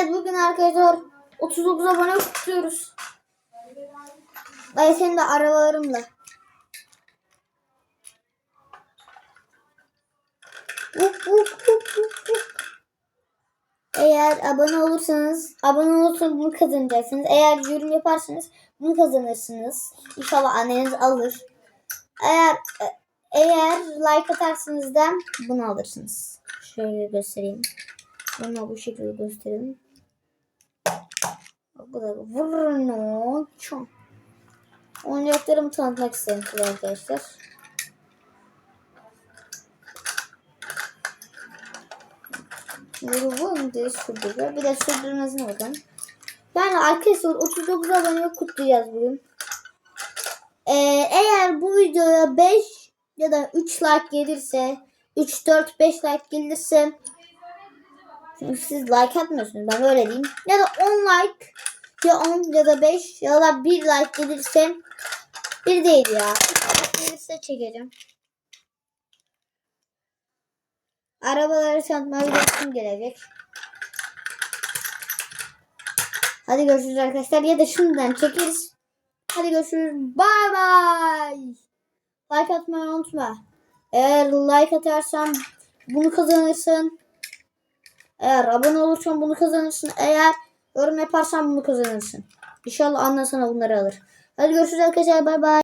Evet bugün arkadaşlar 39 abone kutluyoruz. Dayı senin de uf, uf. Eğer abone olursanız, abone olursanız bunu kazanacaksınız. Eğer yorum yaparsanız bunu kazanırsınız. İnşallah anneniz alır. Eğer eğer like atarsınız da bunu alırsınız. Şöyle göstereyim. Bunu bu şekilde gösterelim. Bu kadar. Vurno. Çok. Oyuncaklarımı tanıtmak istedim size arkadaşlar. Vurun diye sürdürüyor. Bir de sürdürmesine bakın. Yani arkadaşlar 39 abone kutlayacağız bugün. Ee, eğer bu videoya 5 ya da 3 like gelirse 3, 4, 5 like gelirse çünkü siz like atmıyorsunuz ben öyle diyeyim. Ya da 10 like ya 10 ya da 5 ya da 1 like gelirse bir değil ya. Gelirse çekeceğim. Arabaları tanıtma videosu gelecek. Hadi görüşürüz arkadaşlar. Ya da şimdiden çekeriz. Hadi görüşürüz. Bay bay. Like atmayı unutma. Eğer like atarsan bunu kazanırsın. Eğer abone olursan bunu kazanırsın. Eğer yorum yaparsan bunu kazanırsın. İnşallah anne sana bunları alır. Hadi görüşürüz arkadaşlar. Bay bay.